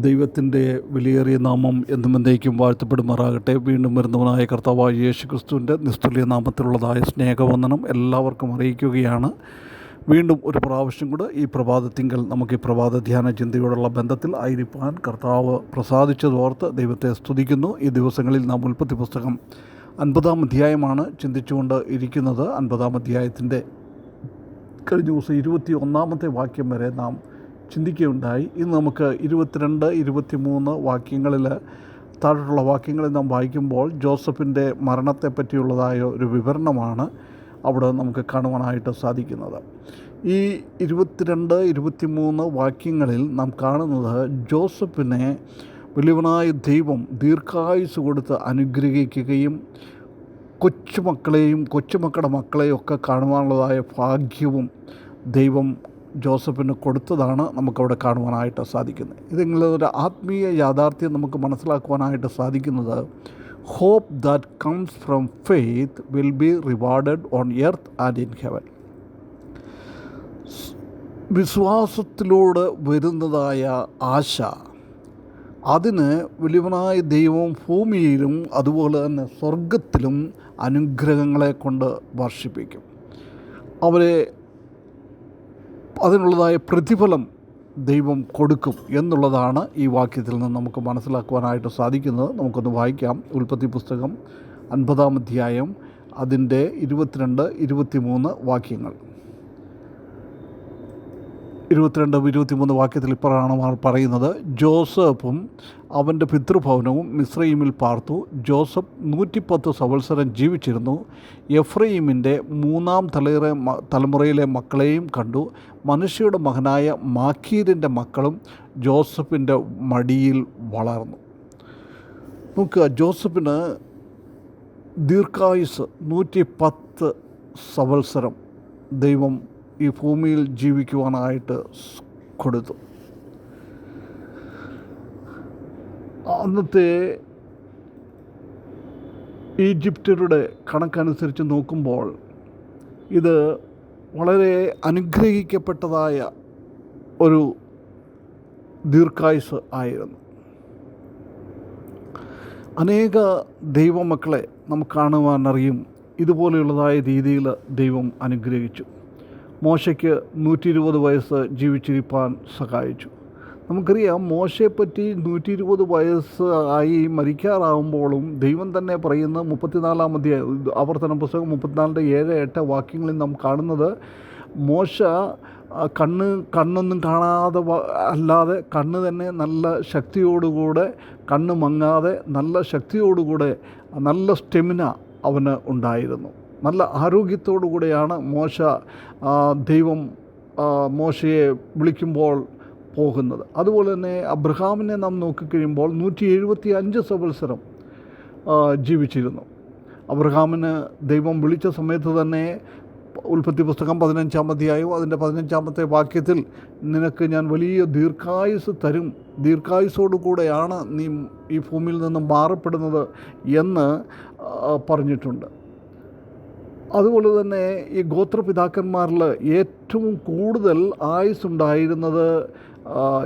ദൈവത്തിന്റെ വിലയേറിയ നാമം എന്നും എന്നേക്കും വാഴ്ത്തപ്പെടുമാറാകട്ടെ. വീണ്ടും വരുന്നവനായ കർത്താവായ യേശു ക്രിസ്തുവിന്റെ നിസ്തുല്യ നാമത്തിലുള്ളതായ സ്നേഹവന്ദനം എല്ലാവർക്കും അറിയിക്കുകയാണ്. വീണ്ടും ഒരു പ്രാവശ്യം കൂടെ ഈ പ്രഭാതത്തിങ്കൽ നമുക്ക് ഈ പ്രഭാത ധ്യാന ചിന്തയോടുള്ള ബന്ധത്തിൽ ആയിരിക്കാൻ കർത്താവ് പ്രസാദിച്ചതോർത്ത് ദൈവത്തെ സ്തുതിക്കുന്നു. ഈ ദിവസങ്ങളിൽ നാം ഉൽപ്പത്തി പുസ്തകം അൻപതാം അധ്യായമാണ് ചിന്തിച്ചുകൊണ്ട് ഇരിക്കുന്നത്. അൻപതാം അധ്യായത്തിന്റെ കഴിഞ്ഞ ദിവസം ഇരുപത്തി ഒന്നാമത്തെ വാക്യം വരെ നാം ചിന്തിക്കുകയുണ്ടായി. ഇന്ന് നമുക്ക് ഇരുപത്തിരണ്ട് ഇരുപത്തി മൂന്ന് വാക്യങ്ങളിൽ താഴെയുള്ള വാക്യങ്ങളിൽ നാം വായിക്കുമ്പോൾ ജോസഫിന്റെ മരണത്തെ പറ്റിയുള്ളതായ ഒരു വിവരണമാണ് അവിടെ നമുക്ക് കാണുവാനായിട്ട് സാധിക്കുന്നത്. ഈ ഇരുപത്തിരണ്ട് ഇരുപത്തിമൂന്ന് വാക്യങ്ങളിൽ നാം കാണുന്നത് ജോസഫിനെ വലിയവനായ ദൈവം ദീർഘായുസ് കൊടുത്ത് അനുഗ്രഹിക്കുകയും കൊച്ചുമക്കളെയും കൊച്ചുമക്കളുടെ മക്കളെയും ഒക്കെ കാണുവാനുള്ളതായ ഭാഗ്യവും ദൈവം ജോസഫിന് കൊടുത്തതാണ് നമുക്കവിടെ കാണുവാനായിട്ട് സാധിക്കുന്നത്. ഒരു ആത്മീയ യാഥാർത്ഥ്യം നമുക്ക് മനസ്സിലാക്കുവാനായിട്ട് സാധിക്കുന്നത് hope that comes from faith will be rewarded on earth and in heaven വിശ്വാസത്തിലൂടെ വരുന്നതായ ആശ അതിന് വലിയവനായ ദൈവം ഭൂമിയിലും അതുപോലെ തന്നെ സ്വർഗത്തിലും അനുഗ്രഹങ്ങളെ കൊണ്ട് വർഷിപ്പിക്കും. അവരെ അതിനുള്ളതായ പ്രതിഫലം ദൈവം കൊടുക്കും എന്നുള്ളതാണ് ഈ വാക്യത്തിൽ നിന്ന് നമുക്ക് മനസ്സിലാക്കുവാനായിട്ട് സാധിക്കുന്നത്. നമുക്കൊന്ന് വായിക്കാം. ഉൽപ്പത്തി പുസ്തകം അൻപതാം അധ്യായം അതിന്റെ ഇരുപത്തിരണ്ട് ഇരുപത്തിമൂന്ന് വാക്യങ്ങൾ. ഇരുപത്തിരണ്ട് ഇരുപത്തിമൂന്ന് വാക്യത്തിൽ ഇപ്പോഴാണ് പറയുന്നത്. ജോസഫും അവന്റെ പിതൃഭവനവും മിശ്രീമിൽ പാർത്തു. ജോസഫ് നൂറ്റിപ്പത്ത് സംവത്സരം ജീവിച്ചിരുന്നു. എഫ്രൈമിന്റെ മൂന്നാം തലമുറ തലമുറയിലെ മക്കളെയും കണ്ടു. മനുഷ്യയുടെ മകനായ മാക്കീരിന്റെ മക്കളും ജോസഫിന്റെ മടിയിൽ വളർന്നു. നോക്കുക ജോസഫിന് ദീർഘായുസ് നൂറ്റി പത്ത് സംവത്സരം ദൈവം ഈ ഭൂമിയിൽ ജീവിക്കുവാനായിട്ട് കൊടുത്തു. അന്നത്തെ ഈജിപ്തരുടെ കണക്കനുസരിച്ച് നോക്കുമ്പോൾ ഇത് വളരെ അനുഗ്രഹിക്കപ്പെട്ടതായ ഒരു ദീർഘായുസ് ആയിരുന്നു. അനേക ദൈവമക്കളെ നമുക്ക് കാണുവാനറിയും ഇതുപോലെയുള്ളതായ രീതിയിൽ ദൈവം അനുഗ്രഹിച്ചു. മോശയ്ക്ക് നൂറ്റി ഇരുപത് വയസ്സ് ജീവിച്ചിരിപ്പാൻ സഹായിച്ചു. നമുക്കറിയാം മോശയെപ്പറ്റി നൂറ്റി ഇരുപത് വയസ്സ് ആയി മരിക്കാറാകുമ്പോഴും ദൈവം തന്നെ പറയുന്ന മുപ്പത്തിനാലാം അധ്യായം ആവർത്തന പുസ്തകം മുപ്പത്തിനാലിന്റെ ഏഴ് എട്ട് വാക്യങ്ങളിൽ നാം കാണുന്നത് മോശ കണ്ണ് കണ്ണൊന്നും കാണാതെ അല്ലാതെ കണ്ണ് തന്നെ നല്ല ശക്തിയോടുകൂടെ കണ്ണ് മങ്ങാതെ നല്ല ശക്തിയോടുകൂടെ നല്ല സ്റ്റെമിന അവന് ഉണ്ടായിരുന്നു. നല്ല ആരോഗ്യത്തോടു കൂടെയാണ് മോശ ദൈവം മോശയെ വിളിക്കുമ്പോൾ പോകുന്നത്. അതുപോലെ തന്നെ അബ്രഹാമിനെ നാം നോക്കിക്കഴിയുമ്പോൾ നൂറ്റി എഴുപത്തി അഞ്ച് സംവത്സരം ജീവിച്ചിരുന്നു. അബ്രഹാമിന് ദൈവം വിളിച്ച സമയത്ത് തന്നെ ഉൽപ്പത്തി പുസ്തകം പതിനഞ്ചാം അധ്യായവും അതിന്റെ പതിനഞ്ചാമത്തെ വാക്യത്തിൽ നിനക്ക് ഞാൻ വലിയ ദീർഘായുസ് തരും ദീർഘായുസോടു കൂടെയാണ് നീ ഈ ഭൂമിയിൽ നിന്നും മാറപ്പെടുന്നത് എന്ന് പറഞ്ഞിട്ടുണ്ട്. അതുപോലെ തന്നെ ഈ ഗോത്രപിതാക്കന്മാരിൽ ഏറ്റവും കൂടുതൽ ആയുസ് ഉണ്ടായിരുന്നത്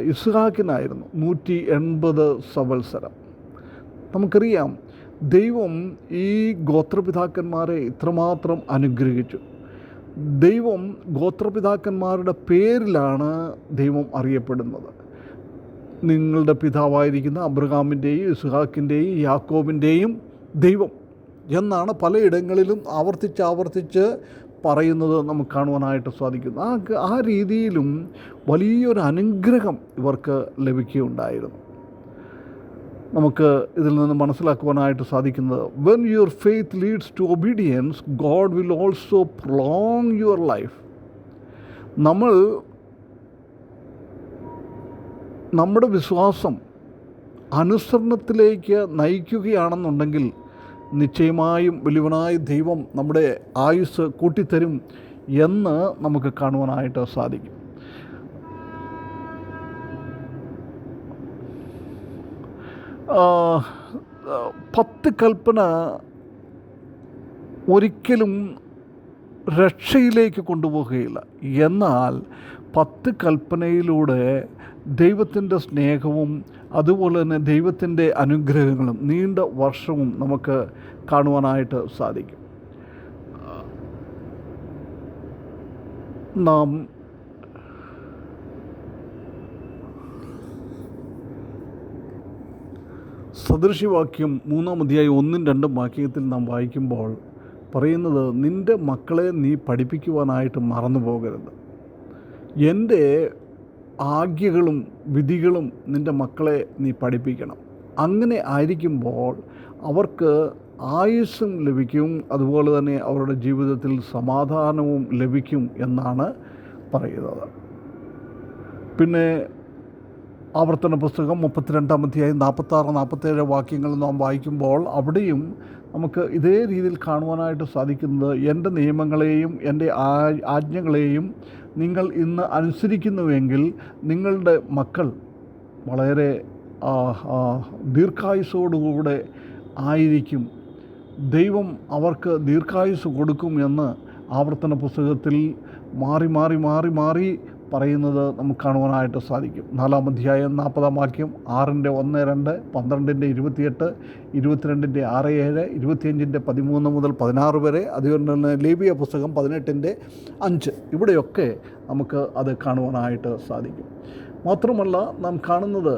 ഇസ്ഹാക്കിനായിരുന്നു. നൂറ്റി എൺപത് സംവത്സരം. നമുക്കറിയാം ദൈവം ഈ ഗോത്രപിതാക്കന്മാരെ ഇത്രമാത്രം അനുഗ്രഹിച്ചു. ദൈവം ഗോത്രപിതാക്കന്മാരുടെ പേരിലാണ് ദൈവം അറിയപ്പെടുന്നത്. നിങ്ങളുടെ പിതാവായിരിക്കുന്ന അബ്രഹാമിന്റെയും ഇസ്ഹാക്കിന്റെയും യാക്കോബിന്റെയും ദൈവം എന്നാണ് പലയിടങ്ങളിലും ആവർത്തിച്ച് ആവർത്തിച്ച് പറയുന്നത് നമുക്ക് കാണുവാനായിട്ട് സാധിക്കുന്നു. ആ ആ രീതിയിലും വലിയൊരു അനുഗ്രഹം ഇവർക്ക് ലഭിക്കുകയുണ്ടായിരുന്നു. നമുക്ക് ഇതിൽ നിന്ന് മനസ്സിലാക്കുവാനായിട്ട് സാധിക്കുന്നത് when your faith leads to obedience God will also prolong your life നമ്മൾ നമ്മുടെ വിശ്വാസം അനുസരണത്തിലേക്ക് നയിക്കുകയാണെന്നുണ്ടെങ്കിൽ നിശ്ചയമായും വലിയവനായ ദൈവം നമ്മുടെ ആയുസ് കൂട്ടിത്തരും എന്ന് നമുക്ക് കാണുവാനായിട്ട് സാധിക്കും. പത്ത് കൽപ്പന ഒരിക്കലും രക്ഷയിലേക്ക് കൊണ്ടുപോകുകയില്ല. എന്നാൽ പത്ത് കൽപ്പനയിലൂടെ ദൈവത്തിന്റെ സ്നേഹവും അതുപോലെ തന്നെ ദൈവത്തിന്റെ അനുഗ്രഹങ്ങളും നീണ്ട വർഷവും നമുക്ക് കാണുവാനായിട്ട് സാധിക്കും. നാം സദൃശ്യവാക്യം മൂന്നാം അധ്യായം ഒന്നും രണ്ടും വാക്യത്തിൽ നാം വായിക്കുമ്പോൾ പറയുന്നത് നിന്റെ മക്കളെ നീ പഠിപ്പിക്കുവാനായിട്ട് മറന്നു പോകരുത് എന്റെ ആജ്ഞകളും വിധികളും നിന്റെ മക്കളെ നീ പഠിപ്പിക്കണം. അങ്ങനെ ആയിരിക്കുമ്പോൾ അവർക്ക് ആയുസ്സും ലഭിക്കും അതുപോലെ തന്നെ അവരുടെ ജീവിതത്തിൽ സമാധാനവും ലഭിക്കും എന്നാണ് പറയുന്നത്. പിന്നെ ആവർത്തന പുസ്തകം മുപ്പത്തിരണ്ടാം അധ്യായം നാൽപ്പത്താറ് നാൽപ്പത്തേഴ് വാക്യങ്ങൾ നാം വായിക്കുമ്പോൾ അവിടെയും നമുക്ക് ഇതേ രീതിയിൽ കാണുവാനായിട്ട് സാധിക്കുന്നത് എന്റെ നിയമങ്ങളെയും എന്റെ ആജ്ഞകളെയും നിങ്ങൾ ഇന്ന് അനുസരിക്കുന്നുവെങ്കിൽ നിങ്ങളുടെ മക്കൾ വളരെ ദീർഘായുസോടുകൂടെ ആയിരിക്കും. ദൈവം അവർക്ക് ദീർഘായുസ് കൊടുക്കും എന്ന് ആവർത്തന പുസ്തകത്തിൽ മാറി മാറി മാറി മാറി പറയുന്നത് നമുക്ക് കാണുവാനായിട്ട് സാധിക്കും. നാലാം അധ്യായം നാൽപ്പതാം വാക്യം ആറിന്റെ ഒന്ന് രണ്ട് പന്ത്രണ്ടിന്റെ ഇരുപത്തിയെട്ട് ഇരുപത്തിരണ്ടിന്റെ ആറ് ഏഴ് ഇരുപത്തിയഞ്ചിന്റെ പതിമൂന്ന് മുതൽ പതിനാറ് വരെ അതുകൊണ്ട് തന്നെ ലേബിയ പുസ്തകം പതിനെട്ടിന്റെ അഞ്ച്. ഇവിടെയൊക്കെ നമുക്ക് അത് കാണുവാനായിട്ട് സാധിക്കും. മാത്രമല്ല നാം കാണുന്നത്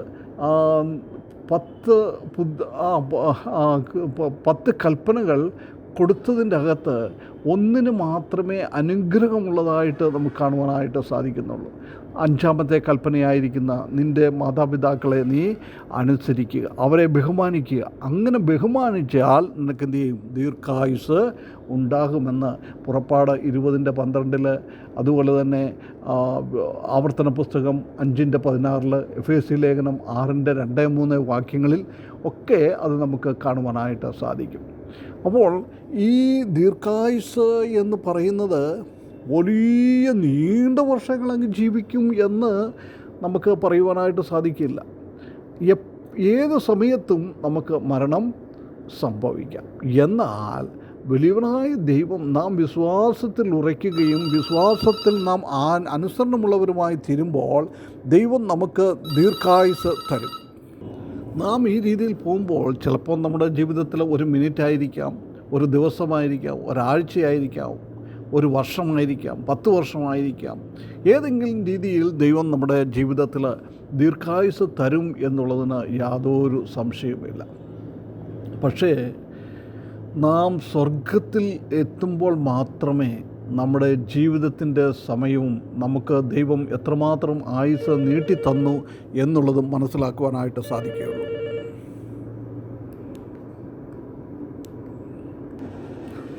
പത്ത് പുത് പത്ത് കൽപ്പനകൾ കൊടുത്തതിന്റെ അകത്ത് ഒന്നിന് മാത്രമേ അനുഗ്രഹമുള്ളതായിട്ട് നമുക്ക് കാണുവാനായിട്ട് സാധിക്കുന്നുള്ളൂ. അഞ്ചാമത്തെ കൽപ്പനയായിരിക്കുന്ന നിന്റെ മാതാപിതാക്കളെ നീ അനുസരിക്കുക അവരെ ബഹുമാനിക്കുക. അങ്ങനെ ബഹുമാനിച്ചാൽ നിനക്ക് എന്ത് ചെയ്യും ദീർഘായുസ് ഉണ്ടാകുമെന്ന് പുറപ്പാട് ഇരുപതിന്റെ പന്ത്രണ്ടിൽ അതുപോലെ തന്നെ ആവർത്തന പുസ്തകം അഞ്ചിന്റെ പതിനാറിൽ എഫ് എസ് സി ലേഖനം ആറിന്റെ രണ്ട് മൂന്ന് വാക്യങ്ങളിൽ ഒക്കെ അത് നമുക്ക് കാണുവാനായിട്ട് സാധിക്കും. അപ്പോൾ ഈ ദീർഘായുസ് എന്ന് പറയുന്നത് വലിയ നീണ്ട വർഷങ്ങൾ വർഷങ്ങളങ്ങ് ജീവിക്കും എന്ന് നമുക്ക് പറയുവാനായിട്ട് സാധിക്കില്ല. ഏത് സമയത്തും നമുക്ക് മരണം സംഭവിക്കാം. എന്നാൽ വലിയവനായ ദൈവം നാം വിശ്വാസത്തിൽ ഉറയ്ക്കുകയും വിശ്വാസത്തിൽ നാം അനുസരണമുള്ളവരുമായി തീരുമ്പോൾ ദൈവം നമുക്ക് ദീർഘായുസ് തരും. നാം ഈ രീതിയിൽ പോകുമ്പോൾ ചിലപ്പോൾ നമ്മുടെ ജീവിതത്തിൽ ഒരു മിനിറ്റ് ആയിരിക്കാം ഒരു ദിവസമായിരിക്കാം ഒരാഴ്ചയായിരിക്കാം ഒരു വർഷമായിരിക്കാം പത്ത് വർഷമായിരിക്കാം. ഏതെങ്കിലും രീതിയിൽ ദൈവം നമ്മുടെ ജീവിതത്തിൽ ദീർഘായുസ് തരും എന്നുള്ളതിന് യാതൊരു സംശയവുമില്ല. പക്ഷേ നാം സ്വർഗത്തിൽ എത്തുമ്പോൾ മാത്രമേ നമ്മുടെ ജീവിതത്തിന്റെ സമയവും നമുക്ക് ദൈവം എത്രമാത്രം ആയുസ് നീട്ടിത്തന്നു എന്നുള്ളതും മനസ്സിലാക്കുവാനായിട്ട് സാധിക്കുകയുള്ളൂ.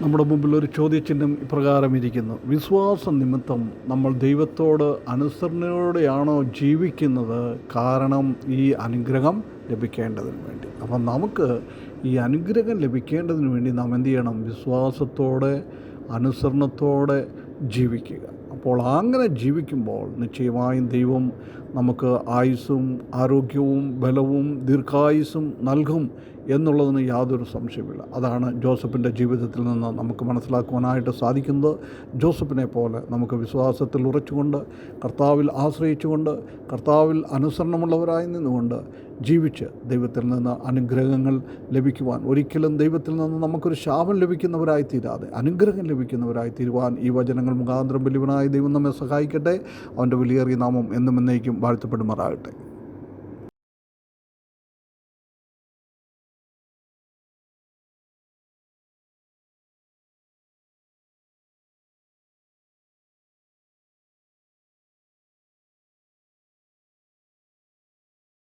നമ്മുടെ മുമ്പിൽ ഒരു ചോദ്യചിഹ്നം ഇപ്രകാരം ഇരിക്കുന്നു. വിശ്വാസ നിമിത്തം നമ്മൾ ദൈവത്തോട് അനുസരണയോടെയാണോ ജീവിക്കുന്നത്? കാരണം ഈ അനുഗ്രഹം ലഭിക്കേണ്ടതിന് വേണ്ടി. അപ്പം നമുക്ക് ഈ അനുഗ്രഹം ലഭിക്കേണ്ടതിന് വേണ്ടി നാം എന്ത് ചെയ്യണം? വിശ്വാസത്തോടെ അനുസരണത്തോടെ ജീവിക്കുക. അപ്പോൾ അങ്ങനെ ജീവിക്കുമ്പോൾ നിശ്ചയമായും ദൈവം നമുക്ക് ആയുസ്സും ആരോഗ്യവും ബലവും ദീർഘായുസ്സും നൽകും എന്നുള്ളതിന് യാതൊരു സംശയമില്ല അതാണ് ജോസഫിന്റെ ജീവിതത്തിൽ നിന്ന് നമുക്ക് മനസ്സിലാക്കുവാനായിട്ട് സാധിക്കുന്നത്. ജോസഫിനെ പോലെ നമുക്ക് വിശ്വാസത്തിൽ ഉറച്ചുകൊണ്ട് കർത്താവിൽ ആശ്രയിച്ചുകൊണ്ട് കർത്താവിൽ അനുസരണമുള്ളവരായി നിന്നുകൊണ്ട് ജീവിച്ച് ദൈവത്തിൽ നിന്ന് അനുഗ്രഹങ്ങൾ ലഭിക്കുവാൻ ഒരിക്കലും ദൈവത്തിൽ നിന്ന് നമുക്കൊരു ശാപം ലഭിക്കുന്നവരായി തീരാതെ അനുഗ്രഹം ലഭിക്കുന്നവരായി തീരുവാൻ ഈ വചനങ്ങൾ മുഖാന്തരം വലിയവനായ ദൈവം നമ്മെ സഹായിക്കട്ടെ. അവന്റെ വലിയേറിയ നാമം എന്നും എന്നേക്കും വാഴ്ത്തപ്പെടുമാറാകട്ടെ.